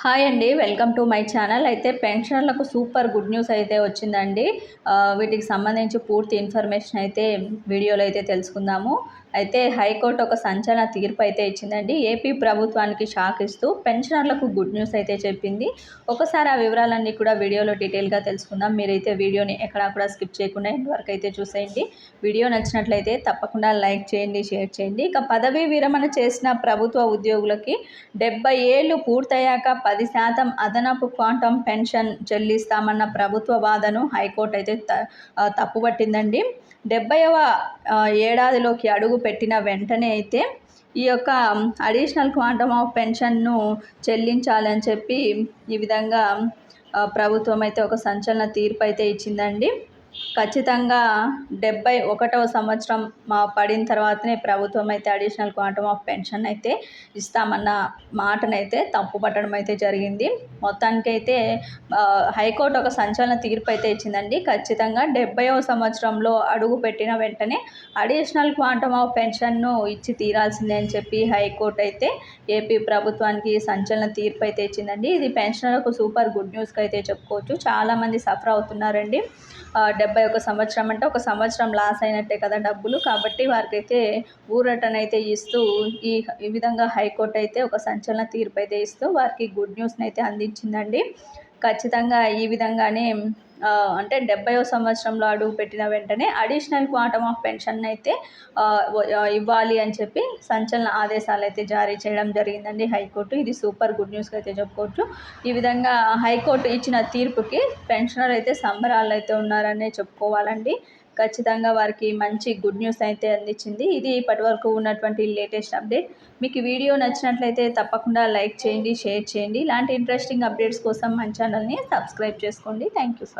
Hi అండి welcome to my channel. అయితే పెన్షనర్లకు సూపర్ గుడ్ న్యూస్ అయితే వచ్చిందండి. వీటికి సంబంధించి పూర్తి ఇన్ఫర్మేషన్ అయితే వీడియోలో అయితే తెలుసుకుందాము. అయితే హైకోర్టు ఒక సంచలన తీర్పు అయితే ఇచ్చిందండి. ఏపీ ప్రభుత్వానికి షాక్ ఇస్తూ పెన్షనర్లకు గుడ్ న్యూస్ అయితే చెప్పింది. ఒకసారి ఆ వివరాలన్నీ కూడా వీడియోలో డీటెయిల్గా తెలుసుకుందాం. మీరైతే వీడియోని ఎక్కడా కూడా స్కిప్ చేయకుండా వరకు అయితే చూసేయండి. వీడియో నచ్చినట్లయితే తప్పకుండా లైక్ చేయండి షేర్ చేయండి. ఇక పదవీ విరమణ చేసిన ప్రభుత్వ ఉద్యోగులకి డెబ్బై ఏళ్ళు పూర్తయ్యాక పది శాతం అదనపు క్వాంటమ్ పెన్షన్ చెల్లిస్తామన్న ప్రభుత్వ వాదను హైకోర్టు అయితే తప్పుపట్టిందండి. డెబ్బైవ ఏడాదిలోకి అడుగు పెట్టిన వెంటనే అయితే ఈ యొక్క అడిషనల్ క్వాంటమ్ ఆఫ్ పెన్షన్ను చెల్లించాలని చెప్పి ఈ విధంగా ప్రభుత్వం అయితే ఒక సంచలన తీర్పు అయితే ఇచ్చిందండి. ఖచ్చితంగా డెబ్బై ఒకటవ సంవత్సరం మా పడిన తర్వాతనే ప్రభుత్వం అయితే అడిషనల్ క్వాంటమ్ ఆఫ్ పెన్షన్ అయితే ఇస్తామన్న మాటనైతే తప్పు పట్టడం అయితే జరిగింది. మొత్తానికైతే హైకోర్టు ఒక సంచలన తీర్పు అయితే ఇచ్చిందండి. ఖచ్చితంగా డెబ్బైవ సంవత్సరంలో అడుగు పెట్టిన వెంటనే అడిషనల్ క్వాంటమ్ ఆఫ్ పెన్షన్ను ఇచ్చి తీరాల్సిందే అని చెప్పి హైకోర్టు అయితే ఏపీ ప్రభుత్వానికి సంచలన తీర్పు అయితే ఇచ్చిందండి. ఇది పెన్షనర్లకు సూపర్ గుడ్ న్యూస్గా అయితే చెప్పుకోవచ్చు. చాలామంది సఫర్ అవుతున్నారండి. డెబ్బై ఒక సంవత్సరం అంటే ఒక సంవత్సరం లాస్ అయినట్టే కదా డబ్బులు. కాబట్టి వారికైతే ఊరటనైతే ఇస్తూ ఈ ఈ విధంగా హైకోర్టు అయితే ఒక సంచలన తీర్పు అయితే ఇస్తూ వారికి గుడ్ న్యూస్ని అయితే అందించిందండి. ఖచ్చితంగా ఈ విధంగానే అంటే డెబ్బైవ సంవత్సరంలో అడుగు పెట్టిన వెంటనే అడిషనల్ క్వాంటమ్ ఆఫ్ పెన్షన్ అయితే ఇవ్వాలి అని చెప్పి సంచలన ఆదేశాలు అయితే జారీ చేయడం జరిగిందండి హైకోర్టు. ఇది సూపర్ గుడ్ న్యూస్గా అయితే చెప్పుకోవచ్చు. ఈ విధంగా హైకోర్టు ఇచ్చిన తీర్పుకి పెన్షనర్ అయితే సంబరాలు అయితే ఉన్నారనే చెప్పుకోవాలండి. ఖచ్చితంగా వారికి మంచి గుడ్ న్యూస్ అయితే అందించింది. ఇది ఇప్పటి వరకు ఉన్నటువంటి లేటెస్ట్ అప్డేట్. మీకు వీడియో నచ్చినట్లయితే తప్పకుండా లైక్ చేయండి షేర్ చేయండి. ఇలాంటి ఇంట్రెస్టింగ్ అప్డేట్స్ కోసం మన ఛానల్ని సబ్స్క్రైబ్ చేసుకోండి. Thank you sir.